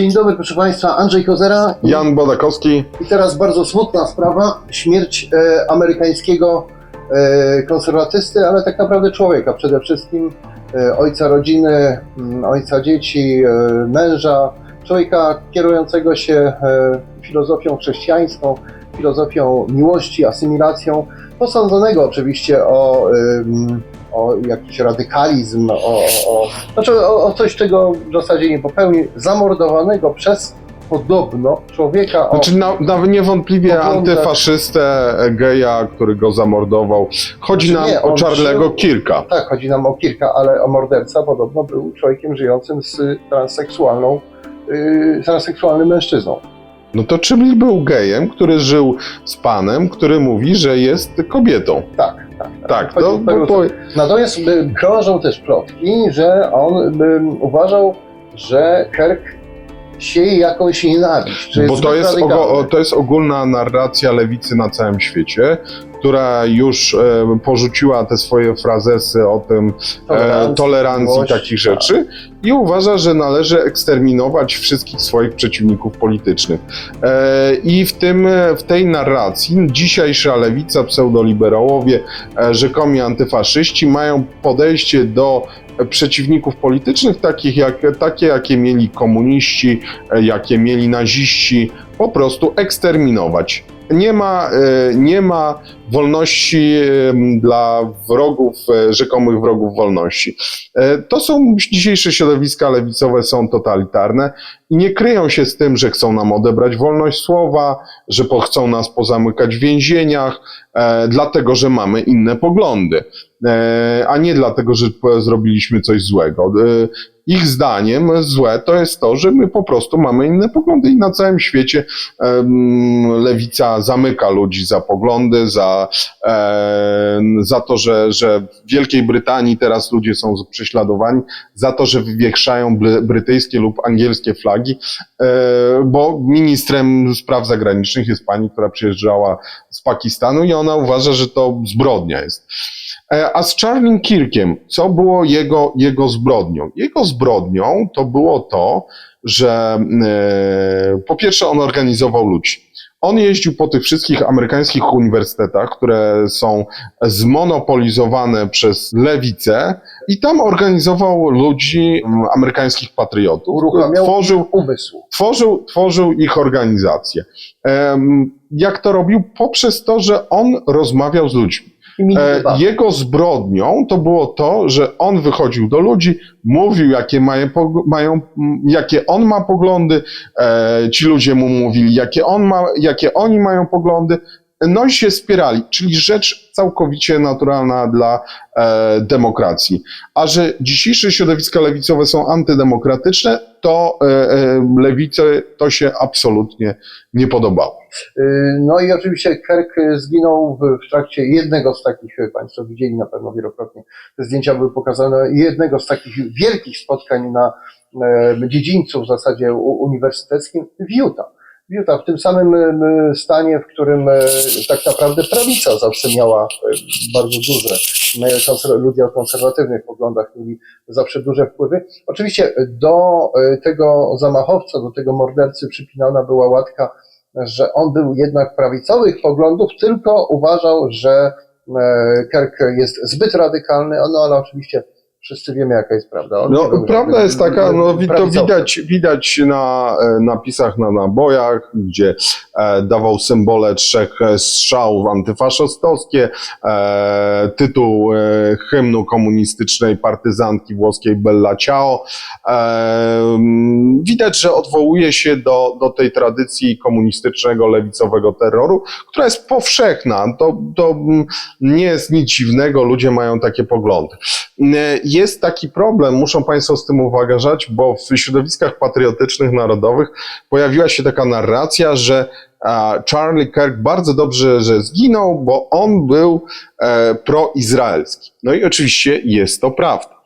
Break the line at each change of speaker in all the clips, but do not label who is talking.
Dzień dobry, proszę Państwa. Andrzej Kozera.
Jan Bodakowski.
I teraz bardzo smutna sprawa. Śmierć e, amerykańskiego e, konserwatysty, ale tak naprawdę człowieka. Przede wszystkim e, ojca rodziny, m, ojca dzieci, e, męża. Człowieka kierującego się e, filozofią chrześcijańską, filozofią miłości, asymilacją. Posądzonego oczywiście o, ym, o jakiś radykalizm, o, o, znaczy o, o coś, czego w zasadzie nie popełnił. Zamordowanego przez podobno człowieka o
Znaczy na, na niewątpliwie
Poglądach.
antyfaszystę, e, geja, który go zamordował. Chodzi
Znaczy
nam
nie,
o
on
Charlego
żył-
Kirka.
Tak, chodzi nam o kilka, ale o morderca podobno był człowiekiem żyjącym z transseksualną, yy, transseksualnym mężczyzną.
No to czyli był gejem, który żył z panem, który mówi, że jest kobietą.
Tak, tak.
Tak,
Chodzi
to,
o
bo, bo,
Natomiast y, krążą też plotki, że on by uważał, że Kirk sieje jakąś nienawiść.
bo to
zbyt
jest, ogo, to jest ogólna narracja lewicy na całym świecie, która już e, porzuciła te swoje frazesy o tym e,
Tolerancji,
takich
tak.
rzeczy i uważa, że należy eksterminować wszystkich swoich przeciwników politycznych. E, I w, tym, w tej narracji dzisiejsza lewica, pseudoliberałowie, e, rzekomi antyfaszyści mają podejście do przeciwników politycznych, takich jak, takie jakie mieli komuniści, e, jakie mieli naziści, po prostu eksterminować. Nie ma, e, nie ma wolności dla wrogów, e, rzekomych wrogów wolności. To są dzisiejsze środowiska lewicowe, są totalitarne i nie kryją się z tym, że chcą nam odebrać wolność słowa, że chcą nas pozamykać w więzieniach, dlatego że mamy inne poglądy, a nie dlatego, że zrobiliśmy coś złego. E, ich zdaniem złe to jest to, że my po prostu mamy inne poglądy i na całym świecie lewica zamyka ludzi za poglądy, za, em, za to, że, że w Wielkiej Brytanii teraz ludzie są prześladowani, za to, że wywieszają bry- brytyjskie lub angielskie flagi, e, bo ministrem spraw zagranicznych jest pani, która przyjeżdżała z Pakistanu i ona uważa, że to zbrodnia jest. E, A z Charlie Kirkiem, co było jego, jego zbrodnią? Jego zbrodnią to było to, że e, po pierwsze on organizował ludzi. On jeździł po tych wszystkich amerykańskich uniwersytetach, które są zmonopolizowane przez lewicę i tam organizował ludzi, amerykańskich patriotów. Tworzył,
umysł.
tworzył, tworzył ich organizację. Jak to robił? Poprzez to, że on rozmawiał z ludźmi. E. Jego zbrodnią to było to, że on wychodził do ludzi, mówił, jakie, mają, mają, jakie on ma poglądy, e, ci ludzie mu mówili, jakie, on ma, jakie oni mają poglądy, no i się spierali, czyli rzecz całkowicie naturalna dla e, demokracji. A że dzisiejsze środowiska lewicowe są antydemokratyczne, to e, e, lewicy to się absolutnie nie podobało.
Y, No i oczywiście Kirk y, zginął w, w trakcie jednego z takich, y, Państwo widzieli na pewno wielokrotnie, te zdjęcia były pokazane, jednego z takich wielkich spotkań na e, dziedzińcu w zasadzie uniwersyteckim w Utah. Utah, w tym samym stanie, w którym e, tak naprawdę prawica zawsze miała e, bardzo duże, ludzie o konserwatywnych poglądach mieli zawsze duże wpływy. Oczywiście do e, tego zamachowca, do tego mordercy przypinana była łatka że on był jednak prawicowych poglądów, tylko uważał, że Kirk jest zbyt radykalny, no ale oczywiście wszyscy wiemy, jaka jest prawda. On
No, prawda jest taka, no to widać, widać na e, napisach na nabojach, gdzie e, dawał symbole trzech e, strzałów antyfaszystowskie, e, tytuł e, hymnu komunistycznej partyzantki włoskiej Bella Ciao. E, widać, że odwołuje się do, do tej tradycji komunistycznego, lewicowego terroru, która jest powszechna. To, to nie jest nic dziwnego, ludzie mają takie poglądy. E, Jest taki problem, muszą Państwo z tym uważać, bo w środowiskach patriotycznych, narodowych pojawiła się taka narracja, że Charlie Kirk bardzo dobrze, że zginął, bo on był e, proizraelski. No i oczywiście jest to prawda.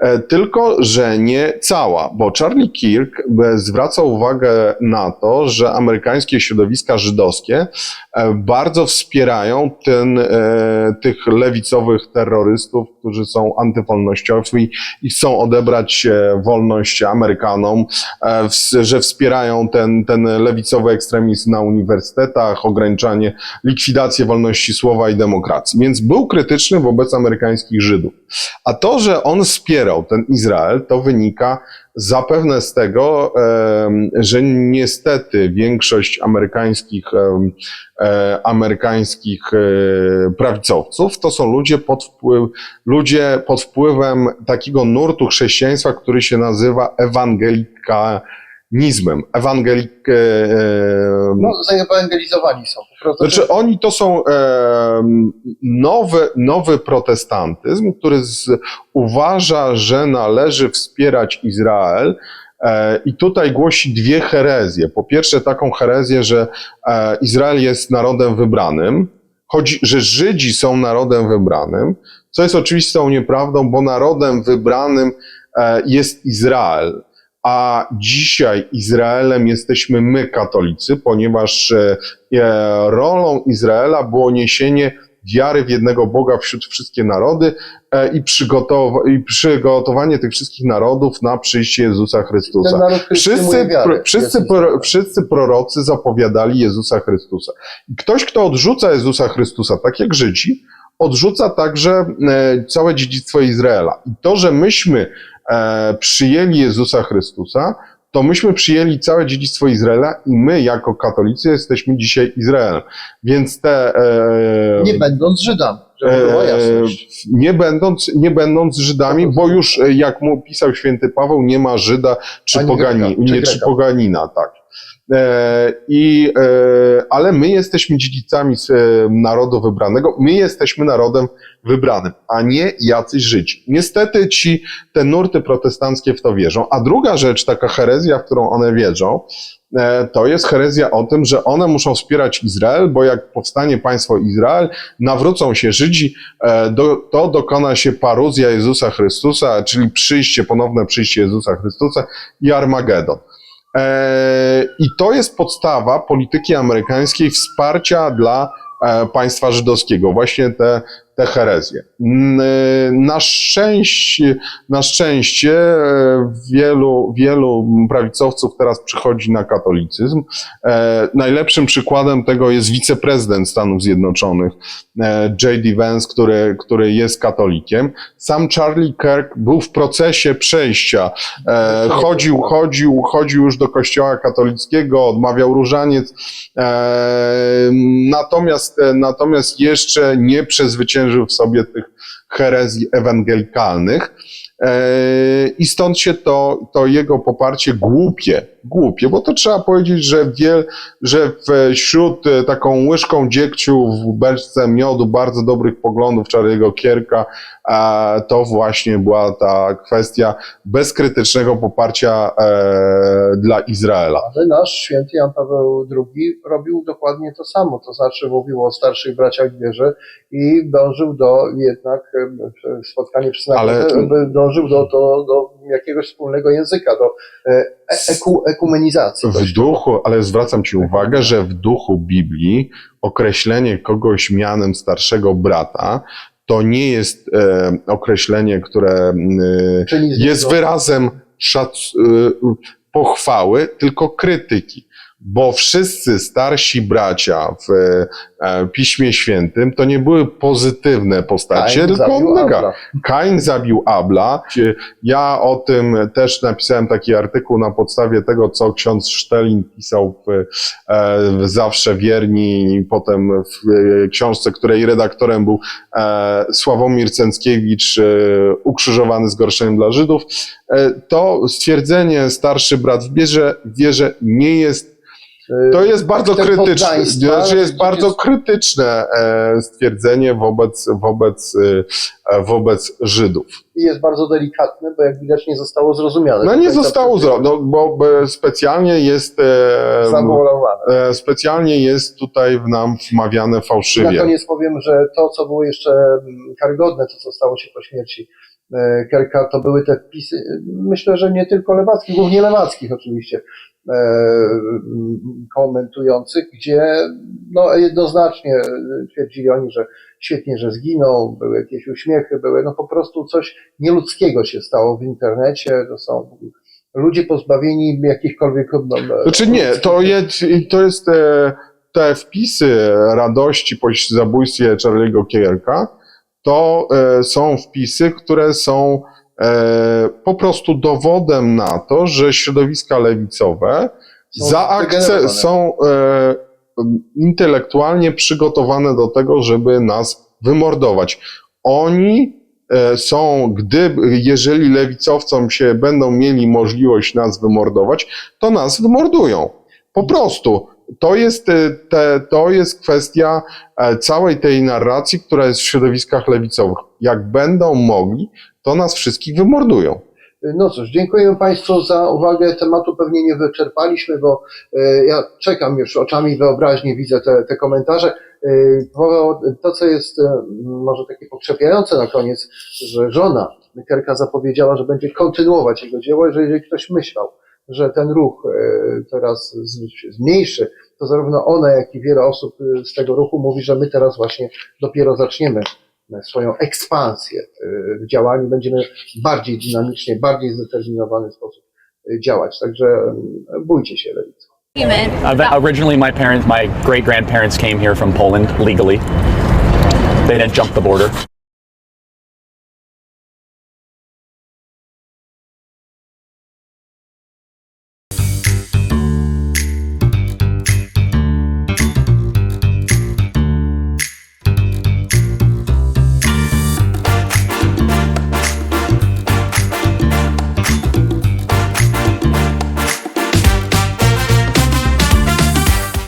E, Tylko, że nie cała, bo Charlie Kirk e, zwraca uwagę na to, że amerykańskie środowiska żydowskie e, bardzo wspierają ten, tych lewicowych terrorystów, którzy są antywolnościowi i chcą odebrać wolność Amerykanom, że wspierają ten, ten lewicowy ekstremizm na uniwersytetach, ograniczanie, likwidację wolności słowa i demokracji. Więc był krytyczny wobec amerykańskich Żydów. A to, że on ten Izrael, to wynika zapewne z tego, że niestety większość amerykańskich, e, amerykańskich e, prawicowców to są ludzie pod, wpływ, ludzie pod wpływem takiego nurtu chrześcijaństwa, który się nazywa ewangelikanizmem. Ewangelik, e, e,
No, zaewangelizowani są. Po prostu.
znaczy oni to są em, nowy, nowy protestantyzm, który z, uważa, że należy wspierać Izrael e, i tutaj głosi dwie herezje. Po pierwsze taką herezję, że e, Izrael jest narodem wybranym, chodzi, że Żydzi są narodem wybranym, co jest oczywistą nieprawdą, bo narodem wybranym e, jest Izrael. A dzisiaj Izraelem jesteśmy my, katolicy, ponieważ e, e, rolą Izraela było niesienie wiary w jednego Boga wśród wszystkie narody e, i, przygotow- i przygotowanie tych wszystkich narodów na przyjście Jezusa Chrystusa.
naród,
Wszyscy, pro, wszyscy, pro, wszyscy prorocy zapowiadali Jezusa Chrystusa. Ktoś, kto odrzuca Jezusa Chrystusa, tak jak Żydzi, odrzuca także całe dziedzictwo Izraela. I to, że myśmy przyjęli Jezusa Chrystusa, to myśmy przyjęli całe dziedzictwo Izraela i my, jako katolicy, jesteśmy dzisiaj Izraelem. Więc te. E,
Nie będąc Żydami,
E, nie będąc, nie będąc Żydami, bo już e, jak mu pisał święty Paweł, nie ma Żyda czy,
Ani
pogani,
Greka, czy
nie, czy poganina, tak. E, i, e, ale my jesteśmy dziedzicami e, narodu wybranego, my jesteśmy narodem wybranym, a nie jacyś Żydzi. Niestety ci, te nurty protestanckie w to wierzą. A druga rzecz, taka herezja, w którą one wierzą, to jest herezja o tym, że one muszą wspierać Izrael, bo jak powstanie państwo Izrael, nawrócą się Żydzi, to dokona się paruzja Jezusa Chrystusa, czyli przyjście, ponowne przyjście Jezusa Chrystusa i Armagedon. E, I to jest podstawa polityki amerykańskiej wsparcia dla e, państwa żydowskiego, właśnie te, te e, Na szczęście, na szczęście e, wielu, wielu prawicowców teraz przychodzi na katolicyzm. E, Najlepszym przykładem tego jest wiceprezydent Stanów Zjednoczonych, e, J.D. Vance, który, który jest katolikiem. Sam Charlie Kirk był w procesie przejścia. Chodził, chodził, chodził już do kościoła katolickiego, odmawiał różaniec. Natomiast, natomiast jeszcze nie przezwyciężył w sobie tych herezji ewangelikalnych. E, I stąd się to, to jego poparcie głupie, głupie, bo to trzeba powiedzieć, że, wiel, że wśród e, taką łyżką dziegciu w beczce miodu bardzo dobrych poglądów Charlie'ego Kierka, to właśnie była ta kwestia bezkrytycznego poparcia e, dla Izraela.
Ale nasz święty Jan Paweł II robił dokładnie to samo, to znaczy mówił o starszych braciach wierze i dążył do jednak spotkanie przy
Ale-
Ale... dążył do, do, do jakiegoś wspólnego języka, do e, eku, ekumenizacji.
W duchu, ale zwracam Ci uwagę, że w duchu Biblii określenie kogoś mianem starszego brata to nie jest e, określenie, które e, jest wyrazem szac, e, pochwały, tylko krytyki. Bo wszyscy starsi bracia w e, Piśmie Świętym to nie były pozytywne postacie,
Kain
tylko nega. Kain zabił Abla. Ja o tym też napisałem taki artykuł na podstawie tego, co ksiądz Sztelin pisał w, e, w Zawsze Wierni i potem w e, książce, której redaktorem był e, Sławomir Cęckiewicz, e, ukrzyżowany zgorszeniem dla Żydów. E, to stwierdzenie starszy brat w wierze, w wierze nie jest
E,
to jest bardzo krytyczne, znaczy jest bardzo krytyczne e, stwierdzenie wobec, wobec, e, wobec Żydów.
I jest bardzo delikatne, bo jak widać nie zostało zrozumiane.
No nie zostało zrobione, no, bo specjalnie jest, e, specjalnie jest tutaj w nam wmawiane
Na
fałszywie.
koniec powiem, że to, co było jeszcze mm, karygodne, to co stało się po śmierci Kerka, to były te wpisy, myślę, że nie tylko lewackich, głównie lewackich oczywiście, komentujących, gdzie no, jednoznacznie twierdzili oni, że świetnie, że zginął, były jakieś uśmiechy, były no po prostu coś nieludzkiego się stało w internecie, to są ludzie pozbawieni jakichkolwiek... no,
Znaczy nie, to jest, to jest e, te wpisy radości po zabójstwie Charlie'ego Kierka, to e, są wpisy, które są e, po prostu dowodem na to, że środowiska lewicowe
Są
zaakce- są e, intelektualnie przygotowane do tego, żeby nas wymordować. Oni e, są, gdy, jeżeli lewicowcom się będą mieli możliwość nas wymordować, to nas wymordują. Po prostu. To jest, e, te, to jest kwestia e, całej tej narracji, która jest w środowiskach lewicowych. Jak będą mogli, to nas wszystkich wymordują.
No cóż, dziękuję Państwu za uwagę. Tematu pewnie nie wyczerpaliśmy, bo e, ja czekam już oczami wyobraźni, widzę te, te komentarze. E, to, co jest e, może takie pokrzepiające na koniec, że żona Kerka zapowiedziała, że będzie kontynuować jego dzieło, że jeżeli ktoś myślał, że ten ruch teraz się zmniejszy, to zarówno ona, jak i wiele osób z tego ruchu mówi, że my teraz właśnie dopiero zaczniemy swoją ekspansję e, w działaniu, będziemy bardziej dynamicznie, bardziej zdeterminowany sposób e, działać. Także e, bójcie się lewicy.
Eve- Originally, my parents, my great grandparents came here from Poland legally. They didn't jump the border.